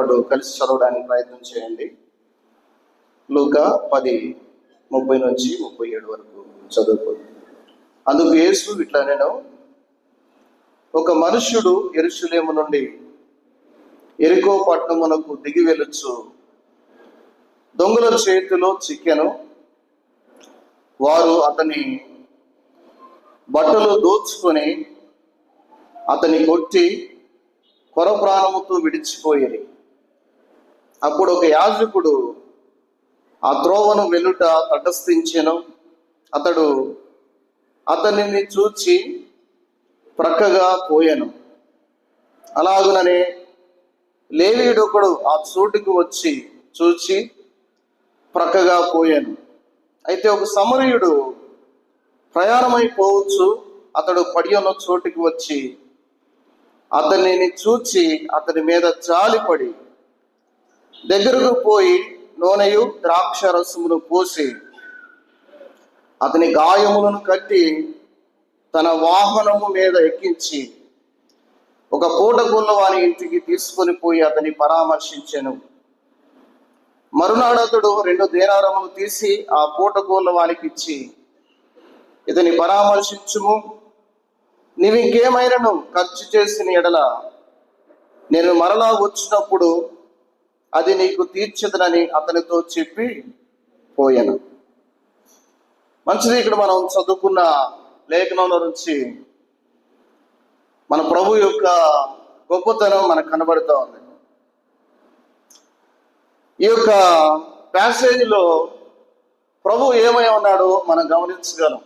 పాటు కలిసి చదవడానికి ప్రయత్నం చేయండి. లూక పది ముప్పై నుంచి ముప్పై ఏడు వరకు చదువుకోండి. అందుకు యేసు ఇట్లా నేను ఒక మనుష్యుడు ఎరుషులేము నుండి ఎరుకో పట్టణమునకు దిగి వెళ్ళొచ్చు. దొంగల చేతిలో చిక్కెను వారు అతని బట్టలు దోచుకొని అతని కొట్టి కొర ప్రాణముతో విడిచిపోయేది అప్పుడు ఒక యాజకుడు ఆ త్రోవను వెలుట తటస్థించెను. అతడు అతనిని చూచి ప్రక్కగా పోయాను. అలాగుననే లేవీడొకడు ఆ చోటుకు వచ్చి చూచి ప్రక్కగా పోయాను. అయితే ఒక సమరయుడు ప్రయాణమైపోవచ్చు అతడు పడి ఉన్న చోటుకి వచ్చి అతనిని చూచి అతని మీద జాలిపడి దగ్గరకు పోయి నూనెయు ద్రాక్ష రసమును పోసి అతని గాయములను కట్టి తన వాహనము మీద ఎక్కించి ఒక పూట వాని ఇంటికి తీసుకొని పోయి అతని పరామర్శించాను. మరునాడు అతడు రెండు దేనారములు తీసి ఆ పూటగోళ్ళ వానికి ఇచ్చి ఇతని పరామర్శించుము. నీవు ఇంకేమైనాను ఖర్చు చేసిన ఎడల నేను మరలా వచ్చినప్పుడు అది నీకు తీర్చదనని అతనితో చెప్పి పోయాను. మంచిది ఇక్కడ మనం చదువుకున్న లేఖనంలో నుంచి మన ప్రభు యొక్క గొప్పతనం మనకు కనబడుతూ ఉంది. ఈ యొక్క ప్యాసేజీలో ప్రభు ఏమై ఉన్నాడో మనం గమనించగలం.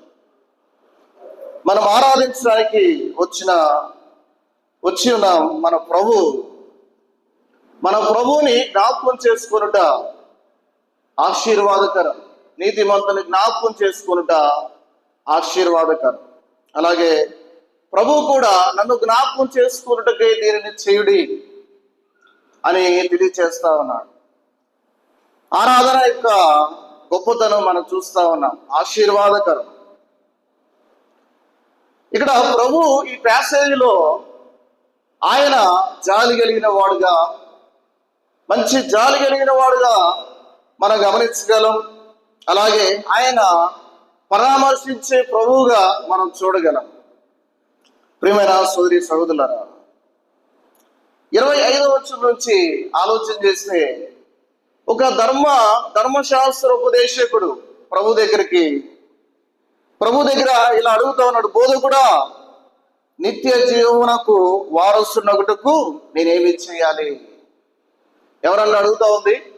మనం ఆరాధించడానికి వచ్చిన వచ్చి ఉన్న మన ప్రభు మన ప్రభువుని జ్ఞాపకం చేసుకొనుట ఆశీర్వాదకరం. నీతిమంతుని జ్ఞాపకం చేసుకొనుట ఆశీర్వాదకరం. అలాగే ప్రభు కూడా నన్ను జ్ఞాపకం చేసుకున్నటకే దీనిని చేయుడి అని తెలియచేస్తా ఉన్నాడు. ఆరాధన యొక్క గొప్పతనం మనం చూస్తా ఉన్నాం. ఆశీర్వాదకరం. ఇక్కడ ప్రభు ఈ ప్యాసేజీలో ఆయన జాలి కలిగిన వాడుగా మంచి జాలి కలిగిన వాడుగా మనం గమనించగలం. అలాగే ఆయన పరామర్శించే ప్రభువుగా మనం చూడగలం. ప్రియమైన సోదరి సహోదరులరా ఇరవై ఐదవ వచ్చం నుంచి ఆలోచన చేస్తే ఒక ధర్మ ధర్మశాస్త్ర ఉపదేశకుడు ప్రభు దగ్గరికి ప్రభు దగ్గర ఇలా అడుగుతా ఉన్నాడు బోధకుడా నిత్య జీవనకు వారసున్నగుటకు నేనేమి చేయాలి? ఎవరన్నా అడుగుతా ఉంది?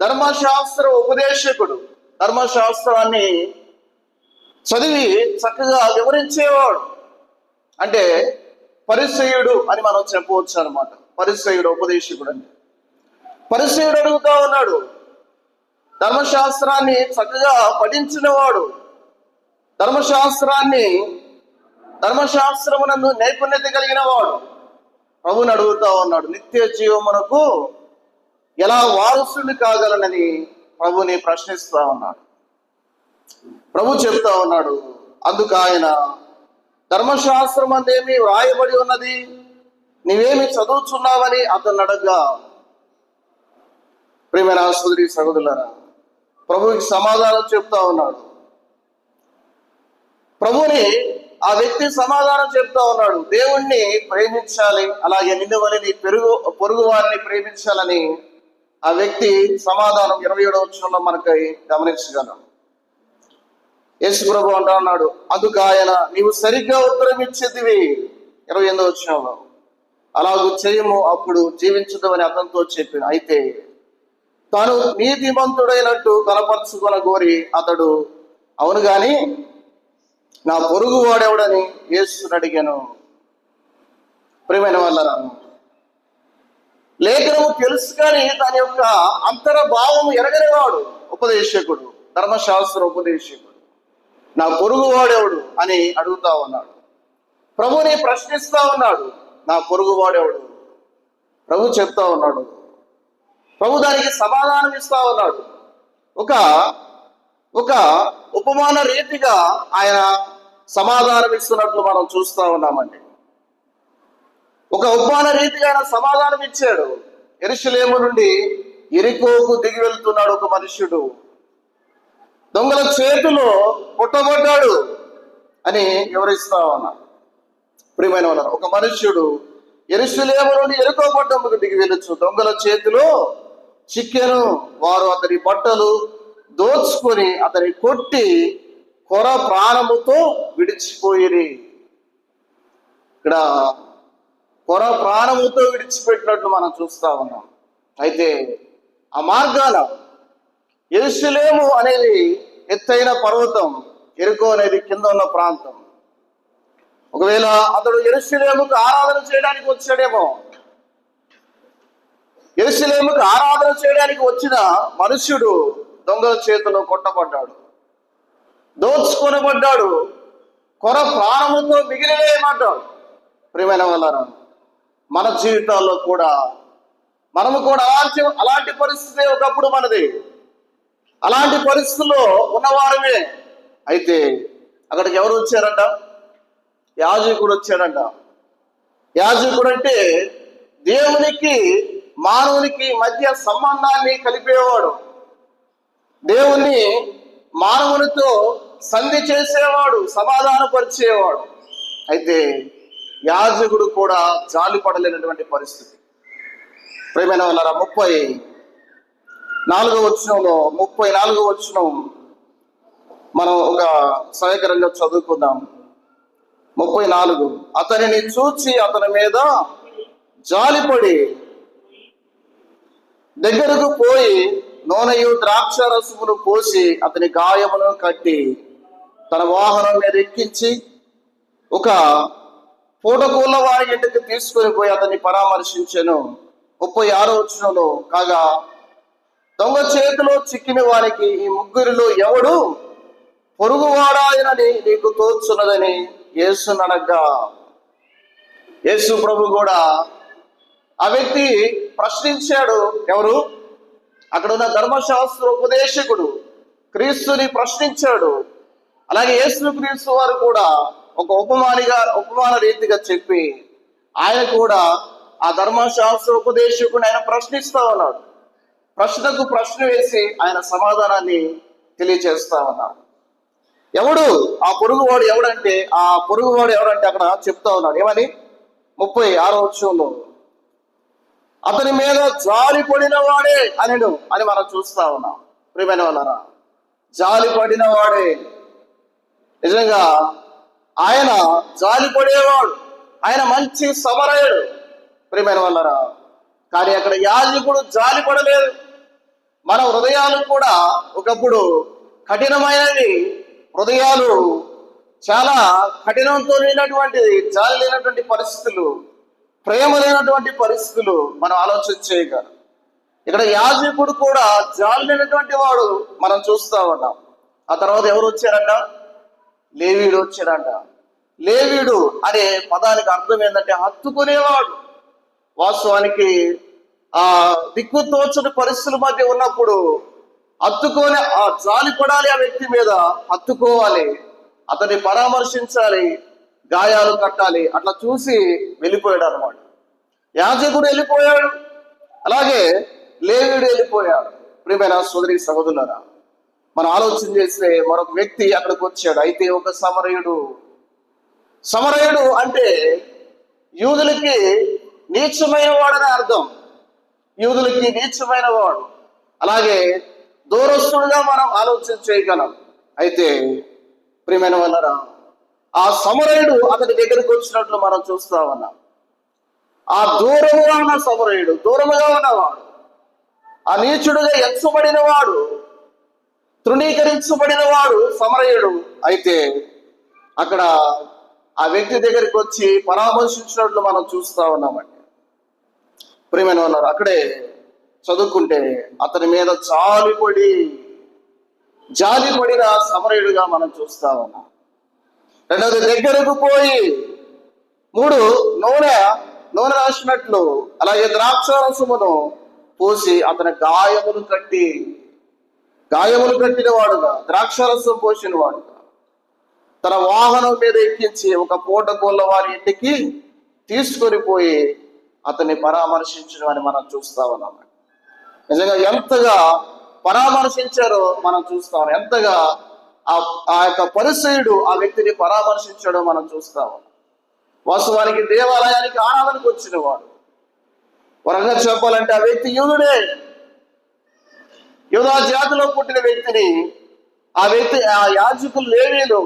ధర్మశాస్త్ర ఉపదేశకుడు. ధర్మశాస్త్రాన్ని చదివి చక్కగా వివరించేవాడు. అంటే పరిచయుడు అని మనం చెప్పవచ్చు అనమాట పరిచయుడు ఉపదేశకుడు అని పరిచయుడు అడుగుతా ఉన్నాడు. ధర్మశాస్త్రాన్ని చక్కగా పఠించినవాడు. ధర్మశాస్త్రాన్ని ధర్మశాస్త్రమునందు నైపుణ్యత కలిగిన వాడు ప్రభుని అడుగుతా ఉన్నాడు. నిత్య జీవమునకు ఎలా వారసుని కాగలనని ప్రభుని ప్రశ్నిస్తా ఉన్నాడు. ప్రభు చెప్తా ఉన్నాడు అందుకు ఆయన ధర్మశాస్త్రం అందేమి వ్రాయబడి ఉన్నది నీవేమి చదువుచున్నావని అతను అడగ్గా. ప్రేమైన సోదరి సహోదరులరా ప్రభుకి సమాధానం చెప్తా ఉన్నాడు. ప్రభుని ఆ వ్యక్తి సమాధానం చెప్తా ఉన్నాడు దేవుణ్ణి ప్రేమించాలి అలాగే నిన్ను వలని పెరుగు పొరుగు వారిని ప్రేమించాలని ఆ వ్యక్తి సమాధానం ఇరవై ఏడవ వచ్చంలో మనకి గమనించగలం. యేసు ప్రభు అంటా అన్నాడు అందుకు ఆయన నీవు సరిగ్గా ఉత్తరం ఇచ్చేదివి. ఇరవై ఎనిమిదో వచ్చంలో అలాగూ చేయము అప్పుడు జీవించదమని అతనితో చెప్పిన అయితే తాను నీతిమంతుడైనట్టు కనపరుచుకొన కోరి అతడు అవును గాని నా పొరుగు వాడెవడని యేసుని అడిగాను. ప్రేమైన వాళ్ళ లేఖనము తెలుసు కానీ దాని యొక్క అంతర భావం ఎరగనివాడు ఉపదేశకుడు ధర్మశాస్త్ర ఉపదేశకుడు. నా పొరుగు వాడెవడు అని అడుగుతా ఉన్నాడు. ప్రభుని ప్రశ్నిస్తా ఉన్నాడు. నా పొరుగు వాడెవడు? ప్రభు చెప్తా ఉన్నాడు. ప్రభు దానికి సమాధానం ఇస్తా ఉన్నాడు. ఒక ఒక ఉపమాన రీతిగా ఆయన సమాధానం ఇస్తున్నట్లు మనం చూస్తా ఉన్నామండి. ఒక ఉపమాన రీతిగా సమాధానం ఇచ్చాడు. ఎరుషులేము నుండి ఎరికోకు దిగి వెళ్తున్నాడు ఒక మనుష్యుడు. దొంగల చేతిలో పుట్టబడ్డాడు అని వివరిస్తా ఉన్నారు ప్రియమైన వాళ్ళ ఒక మనుష్యుడు ఎరుసలేము నుండి ఎరుకో పట్టణముకు దిగి వెళ్ళొచ్చు. దొంగల చేతిలో చిక్కెను వారు అతని బట్టలు దోచుకొని అతని కొట్టి కొర ప్రాణముతో విడిచిపోయి ఇక్కడ కొర ప్రాణముతో విడిచిపెట్టినట్టు మనం చూస్తా ఉన్నాం. అయితే ఆ మార్గాన ఎరుసలేము అనేది ఎత్తైన పర్వతం ఎరుకో అనేది కింద ఉన్న ప్రాంతం. ఒకవేళ అతడు ఎరుసలేముకు ఆరాధన చేయడానికి వచ్చాడేమో ఎరుసలేముకు ఆరాధన చేయడానికి వచ్చిన మనుష్యుడు దొంగల చేతిలో కొట్టబడ్డాడు. దోచుకొనబడ్డాడు. కొర ప్రాణముతో మిగిలినేయమంటాడు ప్రియమైన వాళ్ళారా మన జీవితాల్లో కూడా. మనము కూడా అలాంటి అలాంటి పరిస్థితి ఒకప్పుడు మనది. అలాంటి పరిస్థితుల్లో ఉన్నవారమే. అయితే అక్కడికి ఎవరు వచ్చారంట? యాజకుడు వచ్చాడంట. యాజకుడు అంటే దేవునికి మానవునికి మధ్య సంబంధాన్ని కలిపేవాడు. దేవుణ్ణి మానవునితో సంధి చేసేవాడు సమాధానపరిచేవాడు. అయితే యాజకుడు కూడా జాలి పడలేనటువంటి పరిస్థితి. ప్రేమైన వాళ్ళ ముప్పై నాలుగో వచనంలో ముప్పై నాలుగో వచ్చిన మనం ఒక సహాయకరంగా చదువుకుందాం. ముప్పై నాలుగు అతనిని చూచి అతని మీద జాలిపడి దగ్గరకు పోయి నూనెయు ద్రాక్ష రసమును పోసి అతని గాయమును కట్టి తన వాహనం మీద ఎక్కించి ఒక పూటకూల వారి ఇంటికి తీసుకుని పోయి అతన్ని పరామర్శించాను. ముప్పై ఆరో వచ్చినలో కాగా దొంగ చేతిలో చిక్కిన వారికి ఈ ముగ్గురిలో ఎవడు? పొరుగువాడాయనని నీకు తోచున్నదని యేసుననగా యేసు ప్రభు కూడా ఆ వ్యక్తి ప్రశ్నించాడు ఎవరు? అక్కడ ఉన్న ధర్మశాస్త్ర ఉపదేశకుడు క్రీస్తుని ప్రశ్నించాడు. అలాగే యేసు క్రీస్తు వారు కూడా ఒక ఉపమానిగా ఉపమాన రీతిగా చెప్పి ఆయన కూడా ఆ ధర్మశాస్త్ర ఉపదేశకుని ఆయన ప్రశ్నిస్తా ఉన్నాడు. ప్రశ్నకు ప్రశ్న వేసి ఆయన సమాధానాన్ని తెలియజేస్తా ఉన్నాడు. ఎవడు? ఆ పొరుగువాడు ఎవడంటే ఆ పొరుగువాడు ఎవడంటే అక్కడ చెప్తా ఉన్నాడు. ఏమని? ముప్పై ఆరో వచ్చంలో అతని మీద జాలి పడిన వాడే అనడు అని మనం చూస్తా ఉన్నాం. ప్రియమైన వాళ్ళరా జాలి పడిన వాడే నిజంగా ఆయన జాలి పడేవాడు. ఆయన మంచి సమరయుడు. ప్రియమైన వల్లరా కానీ అక్కడ యాజకుడు జాలి పడలేదు. మన హృదయాలు కూడా ఒకప్పుడు కఠినమైనవి. హృదయాలు చాలా కఠినంతో లేనటువంటిది జాలి లేనటువంటి పరిస్థితులు ప్రేమ లేనటువంటి పరిస్థితులు మనం ఆలోచన చేయగలం ఇక్కడ యాజకుడు కూడా జాలి లేనటువంటి వాడు మనం చూస్తా ఉన్నాం. ఆ తర్వాత ఎవరు వచ్చారంట? లేవీడు వచ్చాడంట. లేవీడు అనే పదానికి అర్థం ఏంటంటే హత్తుకునేవాడు. వాస్తవానికి ఆ దిక్కు తోచని పరిస్థితుల మధ్య ఉన్నప్పుడు హత్తుకొని ఆ జాలి పడాలి ఆ వ్యక్తి మీద హత్తుకోవాలి. అతన్ని పరామర్శించాలి గాయాలు కట్టాలి అట్లా చూసి వెళ్ళిపోయాడు అనమాట యాజకుడు వెళ్ళిపోయాడు. అలాగే లేవీడు వెళ్ళిపోయాడు. ప్రియమైన సోదరి సహోదరులరా మనం ఆలోచన చేస్తే మరొక వ్యక్తి అక్కడికి వచ్చాడు. అయితే ఒక సమరయుడు. సమరయుడు అంటే యూదులకి నీచమైన వాడని అర్థం. యూదులకి నీచమైన వాడు. అలాగే దూరస్తుడుగా మనం ఆలోచన చేయగలం. అయితే ప్రియమైన వాళ్ళరా ఆ సమరయుడు అతని దగ్గరికి వచ్చినట్లు మనం చూస్తా ఉన్నాం. ఆ దూరముగా ఉన్న సమరయుడు దూరముగా ఉన్నవాడు ఆ నీచుడుగా ఎంచబడిన వాడు తృణీకరించబడిన వాడు సమరయుడు. అయితే అక్కడ ఆ వ్యక్తి దగ్గరికి వచ్చి పరామర్శించినట్లు మనం చూస్తా ఉన్నామండి. ప్రేమైన ఉన్నారు అక్కడే చదువుకుంటే అతని మీద జాలిపడి జాలిపడిన సమరయుడుగా మనం చూస్తా ఉన్నాం. రెండవది దగ్గరకు పోయి మూడు నూనె నూనె రాసినట్లు అలాగే ద్రాక్షారసమును పోసి అతని గాయములు కట్టి గాయములు కట్టిన వాడుగా ద్రాక్షారసం పోసిన వాడుగా. తన వాహనం మీద ఎక్కించి ఒక పూట కోళ్ళ వారి ఇంటికి తీసుకొని పోయి అతన్ని పరామర్శించడం అని మనం చూస్తా ఉన్నాం. నిజంగా ఎంతగా పరామర్శించారో మనం చూస్తాం ఎంతగా ఆ ఆ యొక్క పరిసయుడు ఆ వ్యక్తిని పరామర్శించడం మనం చూస్తాం వాస్తవానికి దేవాలయానికి ఆరాధనకు వచ్చిన వాడు. వరంగా చెప్పాలంటే ఆ వ్యక్తి యూదుడే. యోధా జాతిలో పుట్టిన వ్యక్తిని ఆ వ్యక్తి ఆ యాజకులు లేవీలు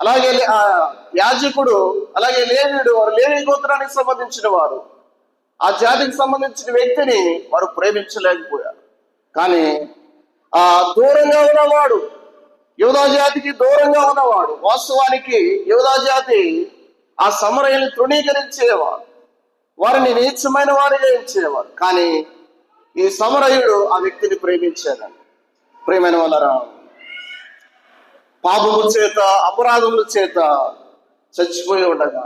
అలాగే ఆ యాజకుడు అలాగే లేవీడు వారు లేవీ గోత్రానికి సంబంధించిన వారు. ఆ జాతికి సంబంధించిన వ్యక్తిని వారు ప్రేమించలేకపోయారు. కానీ ఆ దూరంగా ఉన్నవాడు యోధా జాతికి దూరంగా ఉన్నవాడు వాస్తవానికి యోధా జాతి ఆ సమరయుని తృణీకరించేవాడు వారిని నీచమైన వారిగా ఇచ్చేవారు కానీ ఈ సమరయుడు ఆ వ్యక్తిని ప్రేమించాడు. ప్రేమైన వాళ్ళరా? పాపము చేత అపరాధముల చేత చచ్చిపోయి ఉండగా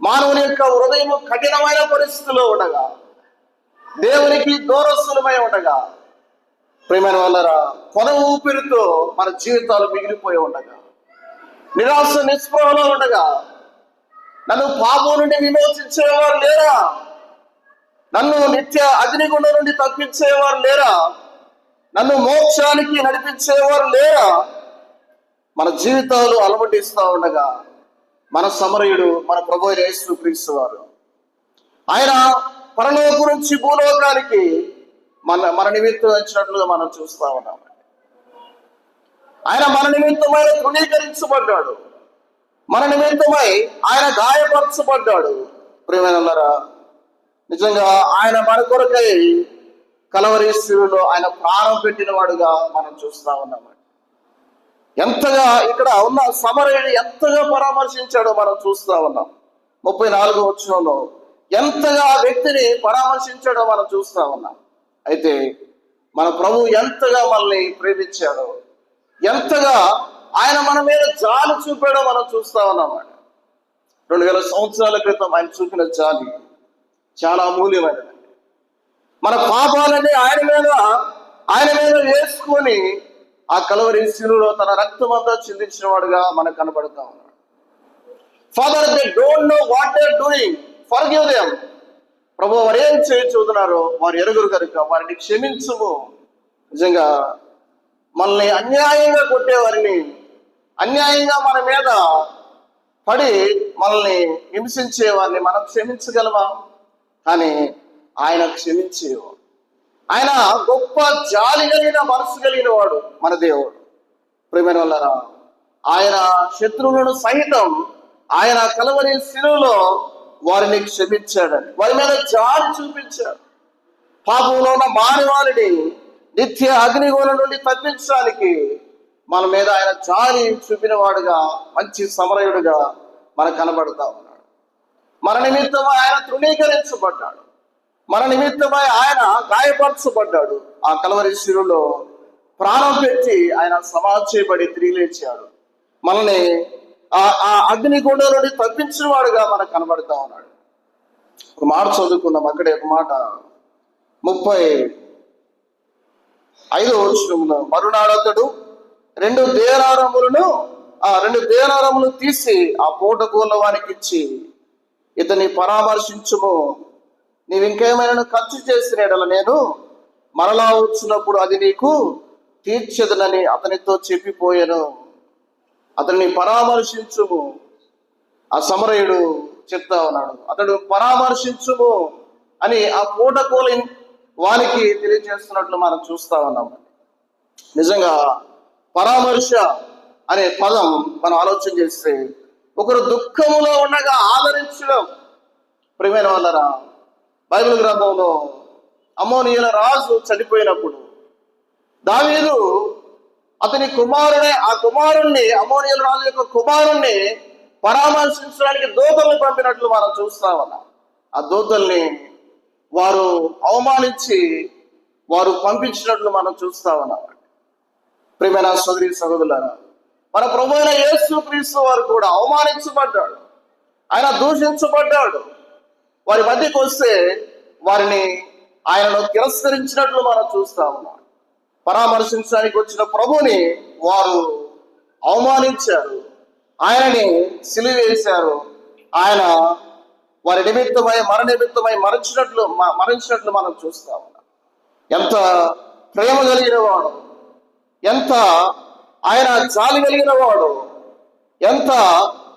మానవుని యొక్క హృదయం కఠినమైన పరిస్థితిలో ఉండగా దేవునికి దూరస్తులమై ఉండగా ప్రేమైన వాళ్ళరా? కొన ఊపిరితో మన జీవితాలు మిగిలిపోయి ఉండగా నిరాశ నిస్పృహలో ఉండగా నన్ను పాపం నుండి విమోచించేవారు లేరా? నన్ను నిత్య అగ్నిగుండ నుండి తప్పించేవారు లేరా? నన్ను మోక్షానికి నడిపించేవారు లేరా? మన జీవితాలు అలవటిస్తూ ఉండగా మన సమరయుడు మన ప్రభు అయిన యేసు క్రీస్తు వారు. ఆయన పరలోకం నుంచి భూలోకానికి మన మన నిమిత్తం వచ్చినట్లుగా మనం చూస్తా ఉన్నాం. ఆయన మన నిమిత్తమై తృణీకరించబడ్డాడు. మన నిమిత్తమై ఆయన గాయపరచబడ్డాడు. ప్రియమైనరా నిజంగా ఆయన మన కొరకై కలవరీశ్వరులో ఆయన ప్రాణం పెట్టిన వాడుగా మనం చూస్తా ఉన్నామండి ఎంతగా ఇక్కడ ఉన్న సమరయుడు ఎంతగా పరామర్శించాడో మనం చూస్తా ఉన్నాం. ముప్పై నాలుగో వచ్చినంలో ఎంతగా ఆ వ్యక్తిని పరామర్శించాడో మనం చూస్తా ఉన్నాం. అయితే మన ప్రభు ఎంతగా మనల్ని ప్రేమించాడో ఎంతగా ఆయన మన మీద జాలి చూపాడో మనం చూస్తా ఉన్నామండి రెండు వేల సంవత్సరాల క్రితం ఆయన చూపిన జాలి చాలా అమూల్యమైనది. మన పాపాలన్నీ ఆయన మీద ఆయన మీద వేసుకొని ఆ కలవరి శిలులో తన రక్తం అంతా చిందించిన వాడుగా మనకు కనబడుతా ఉన్నాడు. Father they don't know what they doing forgive them ప్రభు వారు ఏం చేయుచున్నారో వారు ఎరుగురు కనుక వారిని క్షమించము. నిజంగా మనల్ని అన్యాయంగా కొట్టేవారిని అన్యాయంగా మన మీద పడి మనల్ని హింసించే వారిని మనం క్షమించగలమా? కానీ ఆయన క్షమించేవాడు. ఆయన గొప్ప జాలి కలిగిన మనసు కలిగిన వాడు మన దేవుడు. ప్రేమైన వల్లరా ఆయన శత్రువులను సహితం ఆయన కలవరి శిలువలో వారిని క్షమించాడని వారి మీద జాలి చూపించాడు. పాపంలో ఉన్న మానవాళిని నిత్య అగ్నిగోళ నుండి తప్పించడానికి మన మీద ఆయన జాలి చూపిన వాడుగా మంచి సమరయుడుగా మనకు కనబడతాం మన నిమిత్తం ఆయన తృణీకరించబడ్డాడు. మన నిమిత్తమై ఆయన గాయపరచబడ్డాడు. ఆ కలవరి శిరులో ప్రాణం పెట్టి ఆయన సమాధి చేయబడి తిరిగి లేచాడు మనల్ని ఆ అగ్ని అగ్నిగుండ నుండి తప్పించిన వాడుగా మనకు కనబడతా ఉన్నాడు. ఒక మాట చదువుకున్నాం అక్కడే ఒక మాట. ముప్పై ఐదో వచనంలో మరునాడతడు రెండు దేనారములను ఆ రెండు దేనారములు తీసి ఆ పూటకూల వానికి ఇచ్చి ఇతని పరామర్శించుము. నీవింకేమైనా ఖర్చు చేసిన నేను మరలా వచ్చినప్పుడు అది నీకు తీర్చదనని అతనితో చెప్పిపోయాను. అతన్ని పరామర్శించుము. ఆ సమరయుడు చెప్తా ఉన్నాడు. అతడు పరామర్శించుము అని ఆ పూటకోలి వానికి తెలియజేస్తున్నట్లు మనం చూస్తా ఉన్నాం. నిజంగా పరామర్శ అనే పదం మనం ఆలోచన చేస్తే ఒకరు దుఃఖములో ఉండగా ఆదరించడం. ప్రియమైన వాళ్ళరా బైబిల్ గ్రంథంలో అమోనియుల రాజు చనిపోయినప్పుడు దావీదు అతని కుమారుడే ఆ కుమారుణ్ణి అమోనియుల రాజు యొక్క కుమారుణ్ణి పరామర్శించడానికి దూతల్ని పంపినట్లు మనం చూస్తా ఆ దూతల్ని వారు అవమానించి వారు పంపించినట్లు మనం చూస్తామన్నమాట ఉన్నాం. ప్రియమైన సోదరి సహోదరులారా మన ప్రభు అయిన యేసు క్రీస్తు వారు కూడా అవమానించబడ్డాడు. ఆయన దూషించబడ్డాడు. వారి మధ్యకి వస్తే వారిని ఆయనను తిరస్కరించినట్లు మనం చూస్తా ఉన్నాం. పరామర్శించడానికి వచ్చిన ప్రభుని వారు అవమానించారు. ఆయనని సిలివేశారు. ఆయన వారి నిమిత్తమై మర నిమిత్తమై మరణించినట్లు మరణించినట్లు మనం చూస్తా ఉన్నాం. ఎంత ప్రేమ కలిగిన వాడు ఎంత ఆయన జాలి కలిగిన వాడు. ఎంత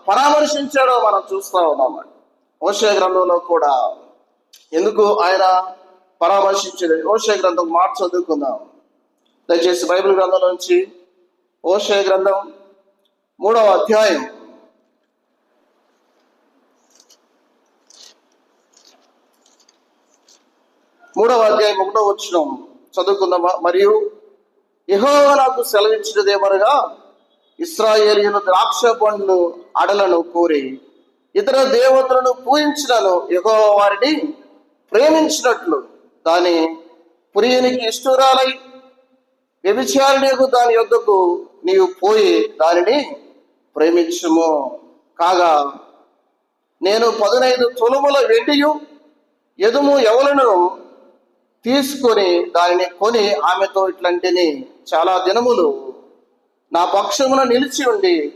పరామర్శించాడో మనం చూస్తూ ఉన్నామండి ఓషే గ్రంథంలో కూడా. ఎందుకు ఆయన పరామర్శించేది ఓషే గ్రంథం మాట చదువుకుందాం. దయచేసి బైబిల్ గ్రంథం నుంచి ఓషే గ్రంథం మూడవ అధ్యాయం. మూడవ అధ్యాయం ఒకటో వచ్చిన చదువుకుందామా? మరియు యెహోవా నాకు సెలవిచ్చినదేమనగా ఇస్రాయేలీయులు ద్రాక్ష పండ్లు అడలను కోరి ఇతర దేవతలను పూజించినను యెహోవా వారిని ప్రేమించినట్లు. దాని ప్రియునికి ఇష్టరాలై వ్యభిచారణకు దాని యొద్దకు నీవు పోయి దానిని ప్రేమించుము. కాగా నేను పదునైదు తులముల వెండియు ఎదుము ఎవలను తీసుకొని దానిని కొని ఆమెతో ఇట్లాంటిని చాలా దినములు నా పక్షమున నిలిచి ఉండి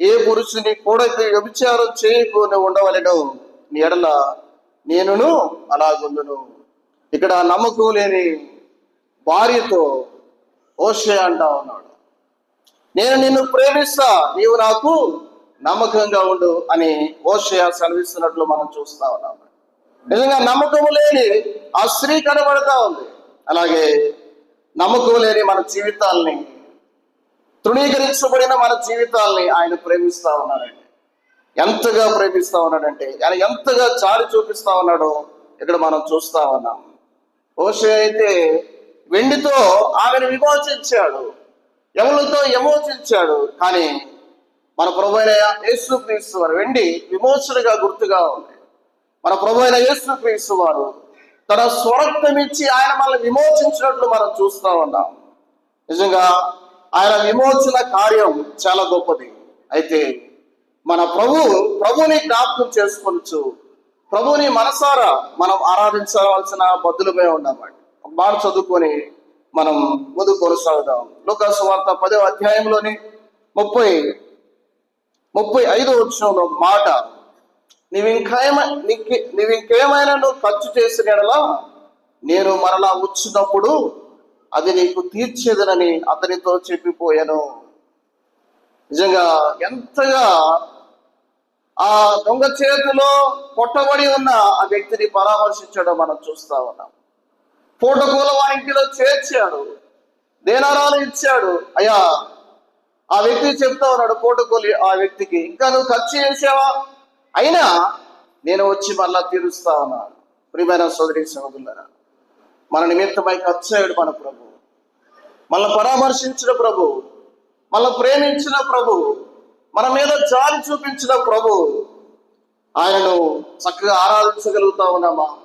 ఏ పురుషుని కూడా వ్యభిచారం చేయకుండా ఉండవలను. నీ ఎడల నేనును అలాగుందును ఇక్కడ నమ్మకం లేని భార్యతో ఓషే అంటా ఉన్నాడు. నేను నిన్ను ప్రేమిస్తా నీవు నాకు నమ్మకంగా ఉండు అని ఓషయ సెలవిస్తున్నట్లు మనం చూస్తా ఉన్నాం. నిజంగా నమ్మకం లేని ఆ స్త్రీ కనబడతా ఉంది. అలాగే నమ్మకం లేని మన జీవితాల్ని తృణీకరించబడిన మన జీవితాల్ని ఆయన ప్రేమిస్తా ఉన్నాడండి. ఎంతగా ప్రేమిస్తా ఉన్నాడంటే ఆయన ఎంతగా చారి చూపిస్తా ఉన్నాడో ఇక్కడ మనం చూస్తా ఉన్నాం. ఓషే అయితే వెండితో ఆమెను విమోచించాడు. యములతో విమోచించాడు. కానీ మన ప్రభు అయిన యేసు క్రీస్తు వారు వెండి విమోచనగా గుర్తుగా ఉంది మన ప్రభు అయిన యేసు క్రీస్తు వారు తన స్వరక్తం ఇచ్చి ఆయన మనల్ని విమోచించినట్లు మనం చూస్తూ ఉన్నాం. నిజంగా ఆయన విమోచన కార్యం చాలా గొప్పది. అయితే మన ప్రభు ప్రభుని జ్ఞాపకం చేసుకోవచ్చు ప్రభుని మనసారా మనం ఆరాధించవలసిన బద్దులమే ఉన్నామండి. ఒక మాట చదువుకొని మనం ముందు కొనసాగుదాం. లోకాసు వార్త పదో అధ్యాయంలోని ముప్పై ముప్పై ఐదో వచ్చిన మాట నీవు ఇంకేమ నీకు- నీవు ఇంకేమైనా నువ్వు ఖర్చు చేసిన యెడల నేను మరలా వచ్చినప్పుడు అది నీకు తీర్చేదనని అతనితో చెప్పిపోయాను. నిజంగా ఎంతగా ఆ దొంగ చేతిలో కొట్టబడి ఉన్న ఆ వ్యక్తిని పరామర్శించడం మనం చూస్తా ఉన్నాం. పూటకూల వారి ఇంటిలో చేర్చాడు. దేనారాలు ఇచ్చాడు. అయ్యా ఆ వ్యక్తి చెప్తా ఉన్నాడు పూటకూలి ఆ వ్యక్తికి ఇంకా నువ్వు ఖర్చు చేసావా? అయినా నేను వచ్చి మళ్ళా తీరుస్తా ఉన్నా ప్రియమైన సోదరి సహోదరులారా మన నిమిత్తమై ఖర్చు మన ప్రభు. మనల్ని పరామర్శించిన ప్రభు. మనల్ని ప్రేమించిన ప్రభు. మన మీద జాలి చూపించిన ప్రభు. ఆయనను చక్కగా ఆరాధించగలుగుతా ఉన్నామా?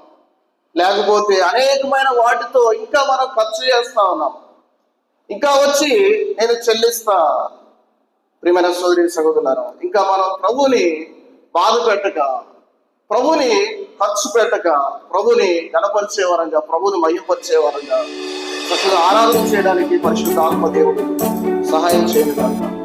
లేకపోతే అనేకమైన వాటితో ఇంకా మనం ఖర్చు చేస్తా ఉన్నాం ఇంకా వచ్చి నేను చెల్లిస్తా. ప్రియమైన సోదరి సహోదరులారా ఇంకా మనం ప్రభుని బాధ పెట్టక ప్రభుని ఖర్చు పెట్టక ప్రభుని గణపరిచే వరంగా ప్రభుని మయపరిచే వరంగా చక్కగా ఆరాధన చేయడానికి పరిశుద్ధ ఆత్మదేవుడు సహాయం చేయడానికి